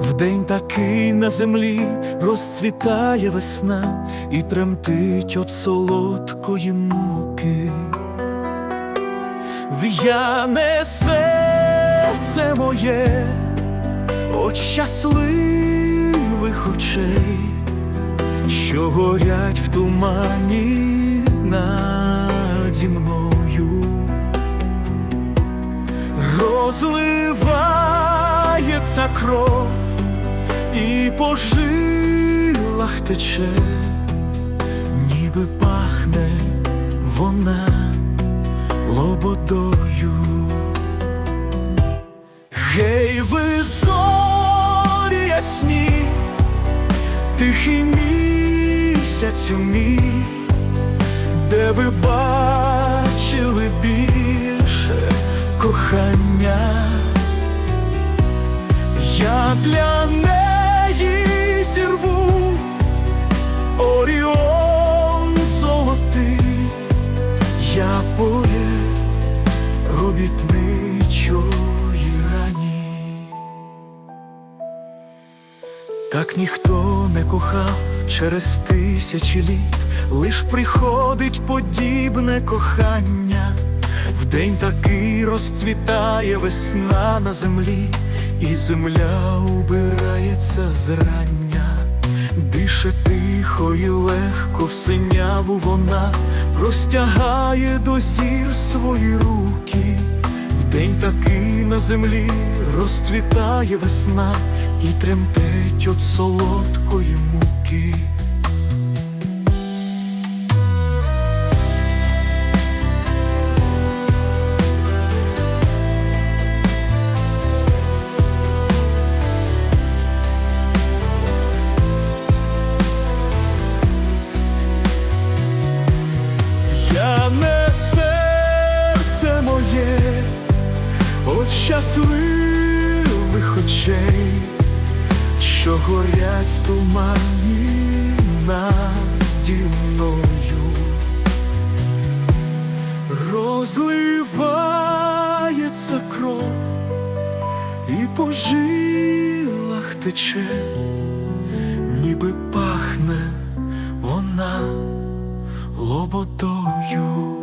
Вдень такий на землі розцвітає весна і тремтить от солодкої муки. В'яне серце моє, от щасливих очей, що горять в тумані наді мною, розливається кров і по жилах тече, ніби пахне вона лободою. Гей, ви зорі ясні, тихий місяцю мій, де ви бачили більше кохання. Я для Так ніхто не кохав через тисячі літ, лиш приходить подібне кохання. Вдень такий розцвітає весна на землі, і земля убирається зрання, дише тихо і легко в синяву вона простягає до зір свої руки. Вдень такий на землі розцвітає весна і тремтить от солодкої муки. От щасливих очей, що горять в тумані наді мною, розливається кров і по жилах тече, ніби пахне вона лободою.